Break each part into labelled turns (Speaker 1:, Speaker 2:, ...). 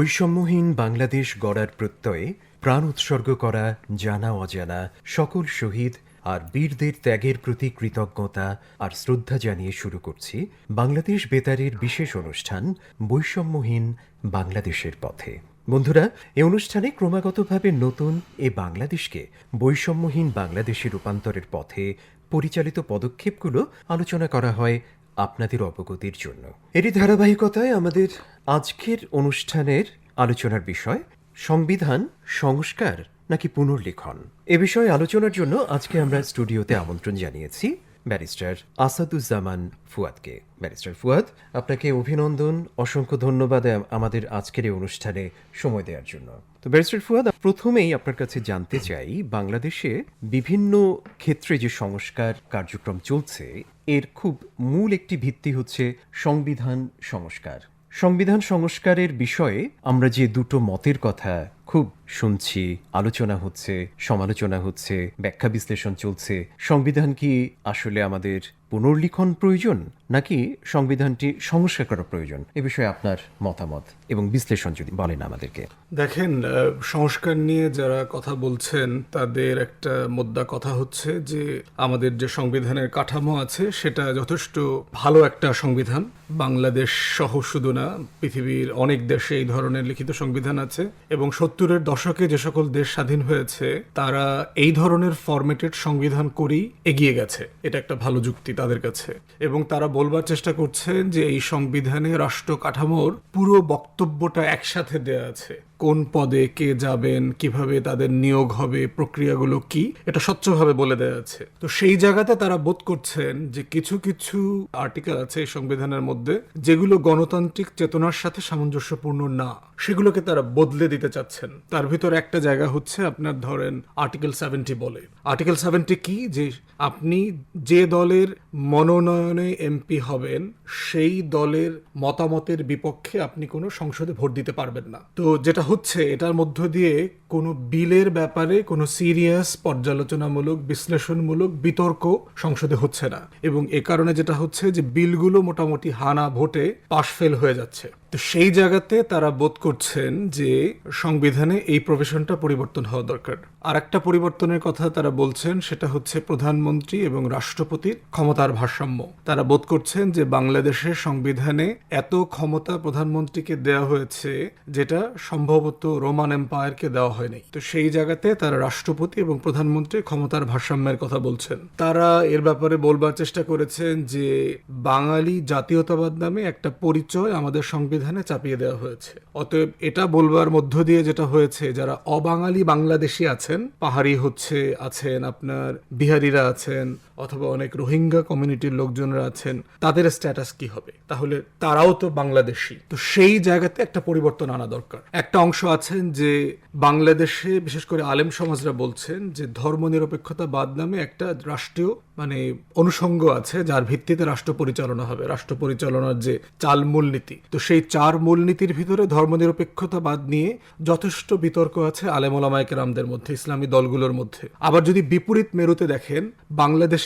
Speaker 1: বৈষম্যহীন বাংলাদেশ গড়ার প্রত্যয়ে প্রাণ উৎসর্গ করা, জানা অজানা, সকল শহীদ আর বীরদের ত্যাগের প্রতি কৃতজ্ঞতা আর শ্রদ্ধা জানিয়ে শুরু করছি বাংলাদেশ বেতারের বিশেষ অনুষ্ঠান, বৈষম্যহীন বাংলাদেশের পথে। বন্ধুরা, এ অনুষ্ঠানে ক্রমাগতভাবে নতুন এ বাংলাদেশকে বৈষম্যহীন বাংলাদেশে রূপান্তরের পথে পরিচালিত পদক্ষেপগুলো আলোচনা করা হয় আপনাদের অবগতির জন্য। এরই ধারাবাহিকতায় আমাদের আজকের অনুষ্ঠানের আলোচনার বিষয়, সংবিধান, সংস্কার নাকি পুনর্লিখন? এ বিষয়ে আলোচনার জন্য আজকে আমরা স্টুডিওতে আমন্ত্রণ জানিয়েছি ব্যারিস্টার আসাদুজ্জামান ফুয়াদকে। ব্যারিস্টার ফুয়াদ, আপনাকে অভিনন্দন, অসংখ্য ধন্যবাদ আমাদের আজকের এই অনুষ্ঠানে সময় দেওয়ার জন্য। তো ব্যারিস্টার ফুয়াদ প্রথমেই আপনার কাছে জানতে চাই, বাংলাদেশে বিভিন্ন ক্ষেত্রে যে সংস্কার কার্যক্রম চলছে এর খুব মূল একটি ভিত্তি হচ্ছে সংবিধান সংস্কার। সংবিধান সংস্কারের বিষয়ে আমরা যে দুটো মতের কথা খুব শুনছি, আলোচনা হচ্ছে, সমালোচনা হচ্ছে, ব্যাখ্যা বিশ্লেষণ চলছে, সংবিধান কি আসলে আমাদের পুনর্লিখন প্রয়োজন? নাকি সংবিধানটি সংস্কার করা প্রয়োজন? এ বিষয়ে আপনার মতামত এবং বিশ্লেষণ যদি বলেন আমাদেরকে।
Speaker 2: দেখেন সংস্কার নিয়ে যারা কথা বলছেন, তাদের একটা মোদ্দা কথা হচ্ছে যে, আমাদের যে সংবিধানের কাঠামো আছে, সেটা যথেষ্ট ভালো একটা সংবিধান। বাংলাদেশ সহ শুধু না, পৃথিবীর অনেক দেশে এই ধরনের লিখিত সংবিধান আছে এবং সত্তরের দশকে যে সকল দেশ স্বাধীন হয়েছে, তারা এই ধরনের ফরম্যাটেড সংবিধান করেই এগিয়ে গেছে। এটা একটা ভালো যুক্তি তাদের কাছে। এবং তারা বলবার চেষ্টা করছেন যে এই সংবিধানে রাষ্ট্র কাঠামোর পুরো বক্তব্যটা একসাথে দেয়া আছে। কোন পদে কে যাবেন, কীভাবে তাদের নিয়োগ হবে, প্রক্রিয়াগুলো কি, এটা স্বচ্ছভাবে বলে দেওয়া আছে। তো সেই জায়গাতে তারা বোধ করছেন যে কিছু কিছু আর্টিকেল আছে এই সংবিধানের মধ্যে যেগুলো গণতান্ত্রিক চেতনার সাথে সামঞ্জস্যপূর্ণ না। সেগুলোকে তারা বদলে দিতে চাচ্ছেন। তার ভিতর একটা জায়গা হচ্ছে আপনার ধরেন আর্টিকেল সেভেন্টি বলে। আর্টিকেল সেভেন্টি কি? যে আপনি যে দলের মনোনয়নে এমপি হবেন, সেই দলের মতামতের বিপক্ষে আপনি কোনো সংসদে ভোট দিতে পারবেন না। তো যেটা হচ্ছে, এটার মধ্য দিয়ে কোনো বিলের ব্যাপারে কোনো সিরিয়াস পর্যালোচনামূলক, বিশ্লেষণমূলক বিতর্ক সংসদে হচ্ছে না। এবং এ কারণে যেটা হচ্ছে যে বিলগুলো মোটামুটি হানা ভোটে পাশ ফেল হয়ে যাচ্ছে। তো সেই জায়গাতে তারা বোধ করছেন যে সংবিধানে এই প্রভিশনটা পরিবর্তন হওয়া দরকার। আর একটা পরিবর্তনের কথা তারা বলছেন, সেটা হচ্ছে প্রধানমন্ত্রী এবং রাষ্ট্রপতির ক্ষমতার ভারসাম্য। তারা বোধ করছেন যে বাংলাদেশের সংবিধানে এত ক্ষমতা প্রধানমন্ত্রীকে দেওয়া হয়েছে যেটা সম্ভবত রোমান এম্পায়ারকে দেওয়া হয়নি। তো সেই জায়গাতে তারা রাষ্ট্রপতি এবং প্রধানমন্ত্রীর ক্ষমতার ভারসাম্যের কথা বলছেন। তারা এর ব্যাপারে বলবার চেষ্টা করেছেন যে বাঙালি জাতীয়তাবাদ নামে একটা পরিচয় আমাদের সংবিধানে চাপিয়ে দেওয়া হয়েছে। অতএব এটা বলবার মধ্য দিয়ে যেটা হয়েছে, যারা অবাঙালি বাংলাদেশি আছেন, পাহাড়ি হচ্ছে, আছেন আপনার বিহারিরা আছেন অথবা অনেক রোহিঙ্গা কমিউনিটির লোকজনরা আছেন, তাদের স্ট্যাটাস কি হবে? তাহলে তারাও তো বাংলাদেশি। তো সেই জায়গাতে একটা পরিবর্তন আনা দরকার। একটা অংশ আছেন যে বাংলাদেশে বিশেষ করে আলেম সমাজরা বলছেন যে ধর্মনিরপেক্ষতা বাদ নামে একটা রাষ্ট্রীয় মানে অনুষঙ্গ আছে যার ভিত্তিতে রাষ্ট্র পরিচালনা হবে। রাষ্ট্র পরিচালনার যে চাল মূলনীতি। তো সেই চার মূলনীতির ভিতরে ধর্মনিরপেক্ষতা বাদ নিয়ে যথেষ্ট বিতর্ক আছে আলেমোলামায়কের রামদের মধ্যে, ইসলামী দলগুলোর মধ্যে। আবার যদি বিপরীত মেরুতে দেখেন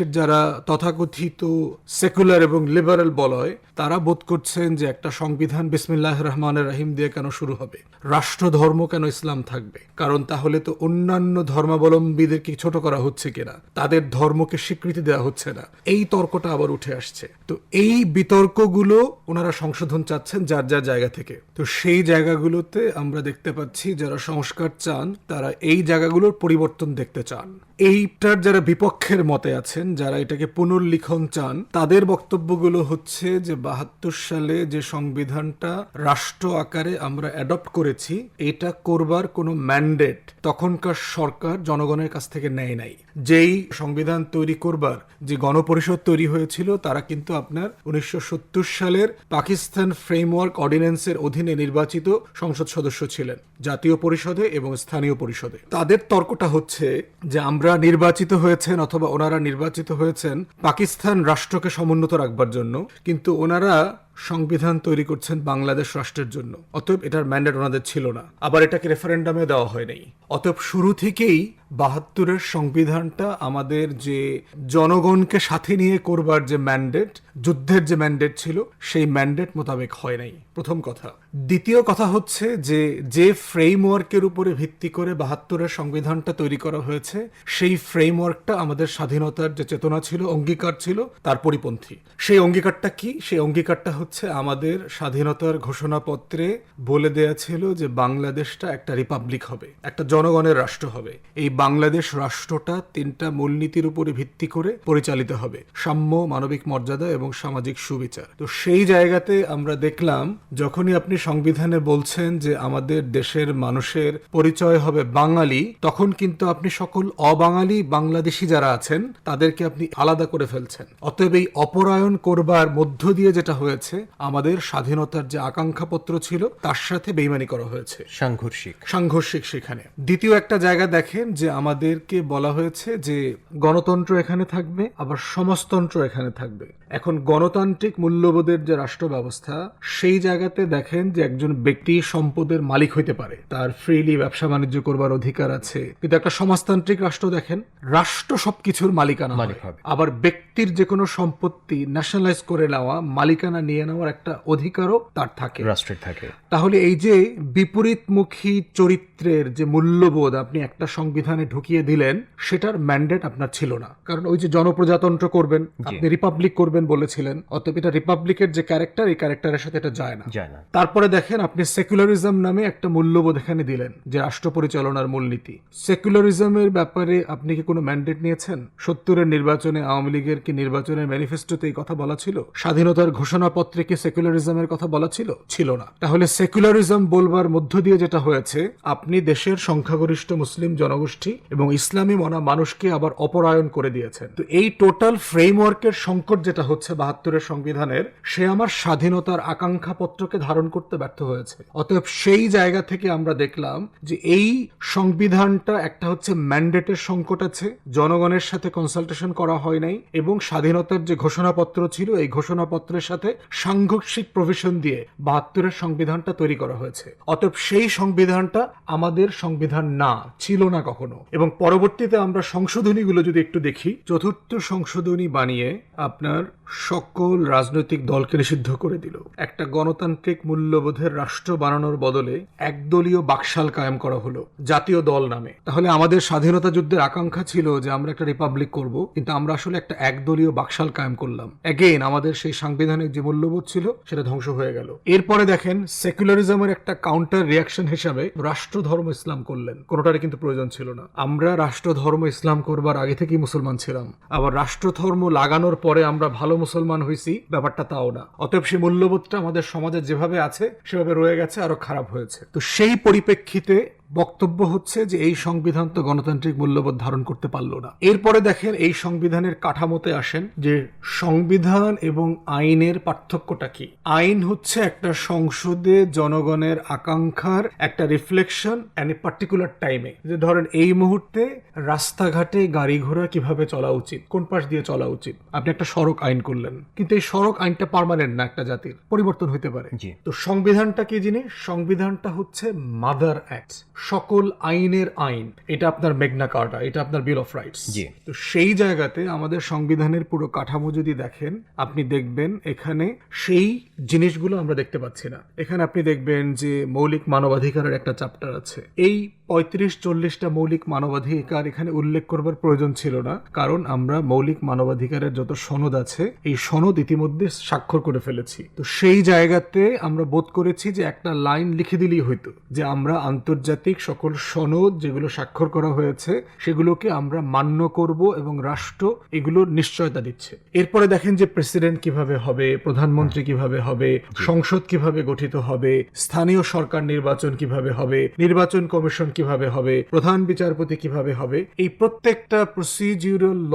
Speaker 2: বাংলাদেশের যারা তথাকথিত সেকুলার এবং লিবারেল বলয় তারা বোধ করছেন যে একটা সংবিধান বিসমিল্লাহ রহমানের রাহিম দিয়ে কেন শুরু হবে? রাষ্ট্র ধর্ম কেন ইসলাম থাকবে? কারণ তাহলে তো অন্যান্য ধর্মাবলম্বীদেরকে ছোট করা হচ্ছে কিনা? তাদের ধর্মকে স্বীকৃতি দেওয়া হচ্ছে না। এই তর্কটা আবার উঠে আসছে। তো এই বিতর্কগুলো ওনারা সংশোধন চাচ্ছেন যার যার জায়গা থেকে। তো সেই জায়গাগুলোতে আমরা দেখতে পাচ্ছি যারা সংস্কার চান, তারা এই জায়গাগুলোর পরিবর্তন দেখতে চান। এইটার যারা বিপক্ষের মতে আছেন যারা এটাকে পুনর্লিখন চান, তাদের বক্তব্যগুলো হচ্ছে যে বাহাত্তর সালে যে সংবিধানটা রাষ্ট্র আকারে আমরা অ্যাডপ্ট করেছি, এটা করবার কোনো ম্যান্ডেট তখনকার সরকার জনগণের কাছ থেকে নেয় নাই। যেই সংবিধান তৈরি করবার যে গণপরিষদ তৈরি হয়েছিল, তারা কিন্তু আপনার উনিশশো সত্তর সালের পাকিস্তান ফ্রেমওয়ার্ক অর্ডিন্যান্সের অধীনে নির্বাচিত সংসদ সদস্য ছিলেন, জাতীয় পরিষদে এবং স্থানীয় পরিষদে। তাদের তর্কটা হচ্ছে যে আমরা নির্বাচিত হয়েছেন অথবা ওনারা নির্বাচিত হয়েছেন পাকিস্তান রাষ্ট্রকে সমুন্নত রাখবার জন্য। কিন্তু ওনারা সংবিধান তৈরি করছেন বাংলাদেশ রাষ্ট্রের জন্য। অতএব এটার ম্যান্ডেট ওনাদের ছিল না। আবার এটাকে রেফারেন্ডামে দেওয়া হয় নাই। অতএব শুরু থেকেই বাহাত্তরের সংবিধানটা আমাদের যে জনগণকে সাথে নিয়ে করবার যে ম্যান্ডেট যুদ্ধের যে ম্যান্ডেট ছিল, সেই ম্যান্ডেট মোতাবেক হয় নাই। প্রথম কথা। দ্বিতীয় কথা হচ্ছে যে যে ফ্রেমওয়ার্কের উপরে ভিত্তি করে বাহাত্তরের সংবিধানটা তৈরি করা হয়েছে, সেই ফ্রেমওয়ার্কটা আমাদের স্বাধীনতার যে চেতনা ছিল, অঙ্গীকার ছিল, তার পরিপন্থী। সেই অঙ্গীকারটা কি? সেই অঙ্গীকারটা হচ্ছে আমাদের স্বাধীনতার ঘোষণাপত্রে বলে দেয়া ছিল যে বাংলাদেশটা একটা রিপাবলিক হবে, একটা জনগণের রাষ্ট্র হবে। এই বাংলাদেশ রাষ্ট্রটা তিনটা মূলনীতির উপরে ভিত্তি করে পরিচালিত হবে, সাম্য, মানবিক মর্যাদা এবং সামাজিক সুবিচার। তো সেই জায়গাতে আমরা দেখলাম, যখনই আপনি সংবিধানে বলছেন যে আমাদের দেশের মানুষের পরিচয় হবে বাঙালি, তখন কিন্তু আপনি সকল অবাঙালি বাংলাদেশি যারা আছেন, তাদেরকে আপনি আলাদা করে ফেলছেন। অতএব এই অপরায়ণ করবার মধ্য দিয়ে যেটা হয়েছে আমাদের স্বাধীনতার যে আকাঙ্ক্ষাপত্র ছিল তার সাথে বেইমানি করা হয়েছে।
Speaker 1: সাংঘর্ষিক।
Speaker 2: সাংঘর্ষিক সেখানে। দ্বিতীয় একটা জায়গা দেখেন যে আমাদেরকে বলা হয়েছে যে গণতন্ত্র এখানে থাকবে আবার সমাজতন্ত্র এখানে থাকবে। এখন গণতান্ত্রিক মূল্যবোধের যে রাষ্ট্র ব্যবস্থা সেই জায়গাতে দেখেন যে একজন ব্যক্তি সম্পদের মালিক হইতে পারে। তার ফ্রিলি ব্যবসা বাণিজ্য করবার অধিকার আছে। কিন্তু একটা সমাজতান্ত্রিক রাষ্ট্র দেখেন রাষ্ট্র সবকিছুর মালিকানা
Speaker 1: মালিক হবে।
Speaker 2: আবার ব্যক্তির যে কোনো সম্পত্তি ন্যাশনালাইজ করে নেওয়া মালিকানা নিয়ে নেওয়ার একটা অধিকারও তার থাকে।
Speaker 1: রাষ্ট্রের থাকে।
Speaker 2: তাহলে এই যে বিপরীতমুখী চরিত্রের যে মূল্যবোধ আপনি একটা সংবিধানে ঢুকিয়ে দিলেন সেটার ম্যান্ডেট আপনার ছিল না। কারণ ওই যে জনপ্রজাতন্ত্র করবেন আপনি রিপাবলিক করবেন বলেছিলেন অতএব এটা রিপাবলিকের যে ক্যারেক্টার এই ক্যারেক্টারের সাথে এটা যায় না।
Speaker 1: যায় না।
Speaker 2: তারপরে দেখেন আপনি সেকুলারিজম নামে একটা মূল্যবোধ এখানে দিলেন যে রাষ্ট্র পরিচালনার মূলনীতি। সেকুলারিজমের ব্যাপারে আপনি কি কোনো ম্যান্ডেট নিয়েছেন? সত্তরের নির্বাচনে আওয়ামী লীগের কি নির্বাচনের ম্যানিফেস্টোতে এই কথা বলা ছিল? স্বাধীনতার ঘোষণাপত্রে কি সেকুলারিজমের কথা বলা ছিল? ছিল না। তাহলে সেকুলারিজম বলবার মধ্য দিয়ে যেটা হয়েছে, আপনি দেশের সংখ্যাগরিষ্ঠ মুসলিম জনগোষ্ঠী এবং ইসলামী মনা মানুষকে আবার অপরায়ণ করে দিয়েছেন। তো এই টোটাল ফ্রেমওয়ার্কের সংকট যেটা হচ্ছে বাহাত্তরের সংবিধানের, সে আমার স্বাধীনতার আকাঙ্ক্ষা পত্রকে ধারণ করতে ব্যর্থ হয়েছে। অতএব সেই জায়গা থেকে আমরা দেখলাম যে এই সংবিধানটা একটা হচ্ছে ম্যান্ডেটের সংকট আছে, জনগণের সাথে কনসালটেশন করা হয় নাই এবং স্বাধীনতার যে ঘোষণাপত্র ছিল, এই ঘোষণাপত্রের সাথে সাংঘর্ষিক প্রভিশন দিয়ে বাহাত্তরের সংবিধানটা তৈরি করা হয়েছে। অতএব সেই সংবিধানটা আমাদের সংবিধান না, ছিল না কখনো। এবং পরবর্তীতে আমরা সংশোধনীগুলো যদি একটু দেখি, চতুর্থ সংশোধনী বানিয়ে আপনার সকল রাজনৈতিক দলকে নিষিদ্ধ করে দিল। একটা গণতান্ত্রিক মূল্যবোধের রাষ্ট্র বানানোর বদলে একদলীয় বাকশাল কায়েম করা হলো, জাতীয় দল নামে। তাহলে আমাদের স্বাধীনতা যুদ্ধের আকাঙ্ক্ষা ছিল যে আমরা একটা রিপাবলিক করব, কিন্তু আমরা আসলে একটা একদলীয় বাকশাল কায়েম করলাম। এগেইন আমাদের সেই সাংবিধানিক যে মূল্যবোধ ছিল, সেটা ধ্বংস হয়ে গেল। এরপরে দেখেন সেকুলারিজমের একটা কাউন্টার রিয়াকশন হিসাবে রাষ্ট্র ধর্ম ইসলাম করলেন। কোনোটারই কিন্তু প্রয়োজন ছিল না। আমরা রাষ্ট্র ধর্ম ইসলাম করবার আগে থেকেই মুসলমান ছিলাম। আবার রাষ্ট্র ধর্ম লাগানোর পরে আমরা ভালো মুসলমান হয়েছি ব্যাপারটা তাও না। অতএব সেই মূল্যবোধটা আমাদের সমাজে যেভাবে আছে, সেভাবে রয়ে গেছে, আরও খারাপ হয়েছে। তো সেই পরিপ্রেক্ষিতে বক্তব্য হচ্ছে যে এই সংবিধান তো গণতান্ত্রিক মূল্যবোধ ধারণ করতে পারল না। এরপরে দেখেন এই সংবিধানের কাঠামোতে আসেন যে সংবিধান এবং আইনের পার্থক্যটা কি। আইন হচ্ছে একটা সংসদে জনগণের আকাঙ্ক্ষার একটা রিফ্লেকশন এন্ড এ পার্টিকুলার টাইমে যে ধরেন এই মুহূর্তে রাস্তাঘাটে গাড়ি ঘোড়া কীভাবে চলা উচিত কোন পাশ দিয়ে চলা উচিত। আপনি একটা সড়ক আইন করলেন কিন্তু এই সড়ক আইনটা পারমানেন্ট না একটা জাতির পরিবর্তন হতে পারে। তো সংবিধানটা কি জিনিস? সংবিধানটা হচ্ছে মাদার অ্যাক্ট সকল আইনের আইন। এটা আপনার মেঘনা কার্টা এটা আপনার বিল অফ রাইটস
Speaker 1: জি।
Speaker 2: তো সেই জায়গাতে আমাদের সংবিধানের পুরো কাঠামো যদি দেখেন আপনি দেখবেন এখানে সেই জিনিসগুলো আমরা দেখতে পাচ্ছি না। এখানে আপনি দেখবেন যে মৌলিক মানবাধিকারের একটা চ্যাপ্টার আছে। এই পঁয়ত্রিশ চল্লিশটা মৌলিক মানবাধিকার এখানে উল্লেখ করবার প্রয়োজন ছিল না কারণ আমরা মৌলিক মানবাধিকারের যত সনদ আছে এই সনদ ইতিমধ্যে স্বাক্ষর করে ফেলেছি। তো সেই জায়গাতে আমরা বোধ করেছি যে একটা লাইন লিখে দিলেই হইতো যে আমরা আন্তর্জাতিক সকল সনদ যেগুলো স্বাক্ষর করা হয়েছে সেগুলোকে আমরা মান্য করব এবং রাষ্ট্র এগুলোর নিশ্চয়তা দিচ্ছে। এরপরে দেখেন যে প্রেসিডেন্ট কীভাবে হবে প্রধানমন্ত্রী কীভাবে হবে সংসদ কীভাবে গঠিত হবে স্থানীয় সরকার নির্বাচন কীভাবে হবে নির্বাচন কমিশন কীভাবে হবে প্রধান বিচারপতি কীভাবে হবে এই প্রত্যেকটা প্রসিডিউরাল ল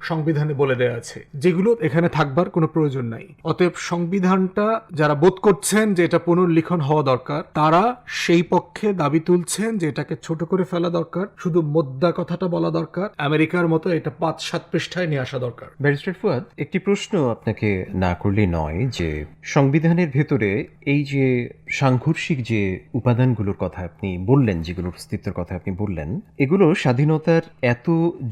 Speaker 2: সংবিধানে বলে দেওয়া আছে। যেগুলো এখানে থাকবার কোনো প্রয়োজন নাই। অতএব সংবিধানটা যারা বোধ করছেন যে এটা পুনর্লিখন হওয়া দরকার তারা সেই পক্ষে দাবি তুলছে বুঝছেন যে এটাকে ছোট করে ফেলা দরকার, শুধু মোদ্দা কথাটা বলা দরকার, আমেরিকার মতো এটা পাঁচ, সাত পৃষ্ঠায় নিয়ে আসা দরকার।
Speaker 1: ব্যারিস্টার ফুয়াদ, একটি প্রশ্ন আপনাকে না করলে নয় যে সংবিধানের ভেতরে এই যে সাংঘর্ষিক যে উপাদানগুলোর কথা আপনি বললেন যেগুলোর অস্তিত্বের কথা আপনি বললেন, এগুলো স্বাধীনতার এত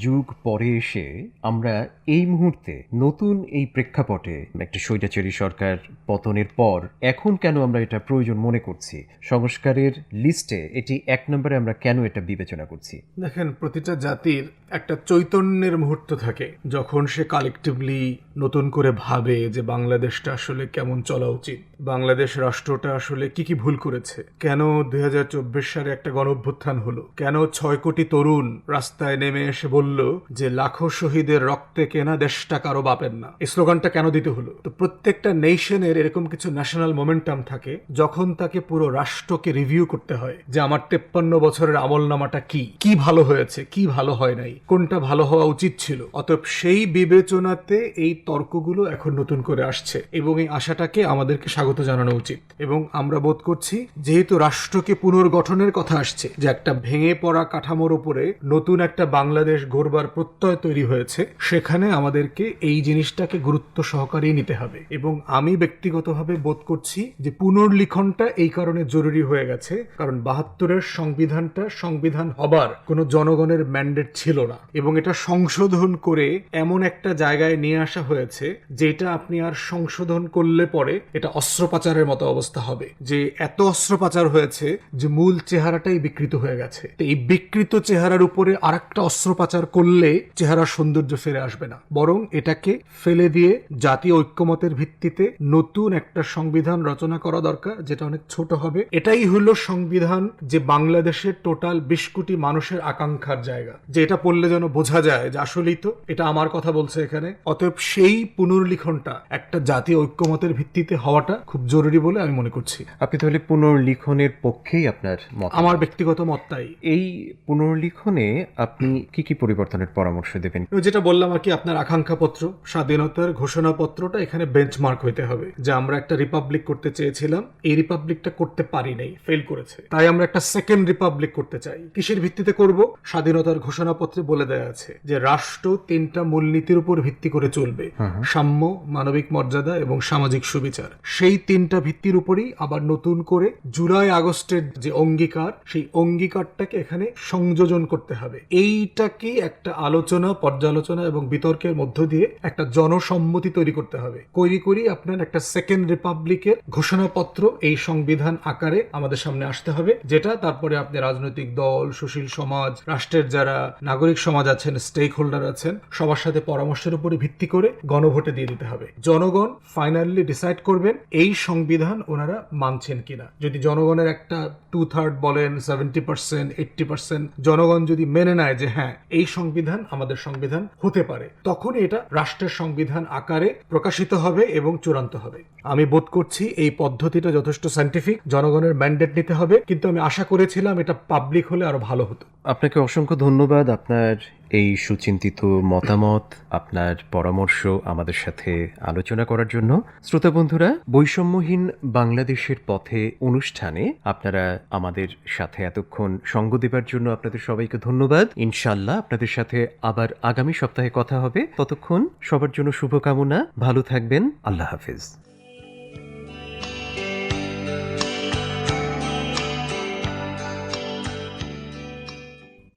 Speaker 1: যুগ পরে এসে আমরা এই মুহূর্তে নতুন এই প্রেক্ষাপটে একটা স্বৈরাচারী সরকার পতনের পর এখন কেন আমরা এটা প্রয়োজন মনে করছি? সংস্কারের লিস্টে এটি এক নম্বরে আমরা কেন এটা বিবেচনা করছি?
Speaker 2: দেখেন, প্রতিটা জাতির একটা চৈতন্যের মুহূর্ত থাকে যখন সে কালেকটিভলি নতুন করে ভাবে যে বাংলাদেশটা আসলে কেমন চলা উচিত। বাংলাদেশ রাষ্ট্রটা আসলে কি কি ভুল করেছে? কেন দু হাজার চব্বিশ সালে একটা গণ অভ্যুত্থান হলো? কেন ছয় কোটি তরুণ রাস্তায় নেমে এসে বলল যে লাখো শহীদের রক্তে কেনা দেশটা কারও বাপের না? এই স্লোগানটা কেন দিতে হলো? তো প্রত্যেকটা নেশনের এরকম কিছু ন্যাশনাল মোমেন্টাম থাকে যখন তাকে পুরো রাষ্ট্রকে রিভিউ করতে হয় যে আমার তেপ্পান্ন বছরের আমল নামাটা কি? কি ভালো হয়েছে? কি ভালো হয় নাই? কোনটা ভালো হওয়া উচিত ছিল? অতএব সেই বিবেচনাতে এই তর্কগুলো এখন নতুন করে আসছে এবং এই আশাটাকে আমাদেরকে স্বাগত জানানো উচিত। এবং আমরা বোধ করছি, যেহেতু রাষ্ট্রকে পুনর্গঠনের কথা আসছে, যে একটা ভেঙে পড়া কাঠামোর উপরে নতুন একটা বাংলাদেশ গড়বার প্রত্যয় তৈরি হয়েছে, সেখানে আমাদেরকে এই জিনিসটাকে গুরুত্ব সহকারেই নিতে হবে। এবং আমি ব্যক্তিগতভাবে বোধ করছি যে পুনর্লিখনটা এই কারণে জরুরি হয়ে গেছে, কারণ বাহাত্তরের সংবিধানটা সংবিধান হবার কোনো জনগণের ম্যান্ডেট ছিল না। এবং এটা সংশোধন করে এমন একটা জায়গায় নিয়ে আসা হয়েছে, যেটা আপনি আর সংশোধন করলে পরে এটা অস্ত্রোপাচারের মতো অবস্থা হবে। যে এত অস্ত্রোপাচার হয়েছে যে মূল চেহারাটাই বিকৃত হয়ে গেছে। এই বিকৃত চেহারার উপরে আর একটা অস্ত্রোপাচার করলে চেহারার সৌন্দর্য ফিরে আসবে না। বরং এটাকে ফেলে দিয়ে জাতীয় ঐক্যমতের ভিত্তিতে নতুন একটা সংবিধান রচনা করা দরকার, যেটা অনেক ছোট হবে। এটাই হলো সংবিধান যে বাংলাদেশের টোটাল বিশ কোটি মানুষের আকাঙ্ক্ষার জায়গা। যে এটা পড়লে যেন বোঝা যায় যে আসলেই তো এটা আমার কথা বলছে এখানে। অতএব সেই পুনর্লিখনটা একটা জাতীয় ঐক্যমতের ভিত্তিতে হওয়াটা খুব জরুরি বলে আমি মনে করছি।
Speaker 1: আপনি তাহলে পুনর্লিখনের পক্ষেই আপনার মত?
Speaker 2: আমার ব্যক্তিগত মত তাই।
Speaker 1: এই পুনর্লিখনে আপনি কি কি পরিবর্তনের পরামর্শ দেবেন?
Speaker 2: যেটা বললাম আর কি আপনার আকাঙ্ক্ষাপত্র স্বাধীনতার ঘোষণাপত্রটা এখানে বেঞ্চমার্ক হইতে হবে। যে আমরা একটা রিপাবলিক করতে চেয়েছিলাম এই রিপাবলিকটা করতে পারি নাই ফেল করেছে। তাই আমরা একটা সেকেন্ড রিপাবলিক করতে চাই। কিসের ভিত্তিতে করব? স্বাধীনতার ঘোষণাপত্রে বলে দেওয়া আছে যে রাষ্ট্র তিনটা মূলনীতির উপর ভিত্তি করে চলবে। সাম্য মানবিক মর্যাদা এবং সামাজিক সুবিচার। সেই তিনটা ভিত্তির উপরেই আবার নতুন করে জুলাই আগস্টের যে অঙ্গীকার সেই অঙ্গীকারটাকে এখানে সংযোজন করতে হবে। এইটাকে একটা আলোচনা পর্যালোচনা এবং বিতর্কের মধ্য দিয়ে একটা জনসম্মতি তৈরি করতে হবে। করি করি আপনার একটা সেকেন্ড রিপাবলিকের ঘোষণাপত্র এই সংবিধান আকারে আমাদের সামনে আসতে হবে যেটা তারপরে আপনি রাজনৈতিক দল, সুশীল সমাজ, রাষ্ট্রের যারা নাগরিক সমাজ আছেন স্টেক হোল্ডার আছেন, সবার সাথে পরামর্শের উপরে ভিত্তি করে গণভোটে দিয়ে দিতে হবে। জনগণ ফাইনালি ডিসাইড করবেন এই সংবিধান ওনারা মানছেন কিনা। যদি জনগণের একটা টু থার্ড বলেন সেভেন্টি পার্সেন্ট এইটটি পার্সেন্ট জনগণ যদি মেনে নেয় যে হ্যাঁ এই সংবিধান আমাদের সংবিধান হতে পারে, তখন এটা রাষ্ট্রের সংবিধান আকারে প্রকাশিত হবে এবং চূড়ান্ত হবে। আমি বোধ করছি এই পদ্ধতিটা যথেষ্ট সাইন্টিফিক জনগণের ম্যান্ডেট নিতে হবে, কিন্তু আমি আশা করেছিলাম, এটা পাবলিক হলে আরও ভালো হতো।
Speaker 1: আপনাকে অসংখ্য ধন্যবাদ। আপনার এই সুচিন্তিত মতামত, আপনার পরামর্শ আমাদের সাথে আলোচনা করার জন্য। শ্রোতা বন্ধুরা, বৈষম্যহীন বাংলাদেশের পথে অনুষ্ঠানে আপনারা আমাদের সাথে এতক্ষণ সঙ্গ দেবার জন্য আপনাদের সবাইকে ধন্যবাদ। ইনশাল্লাহ আপনাদের সাথে আবার আগামী সপ্তাহে কথা হবে। ততক্ষণ সবার জন্য শুভকামনা। ভালো থাকবেন। আল্লাহ হাফিজ।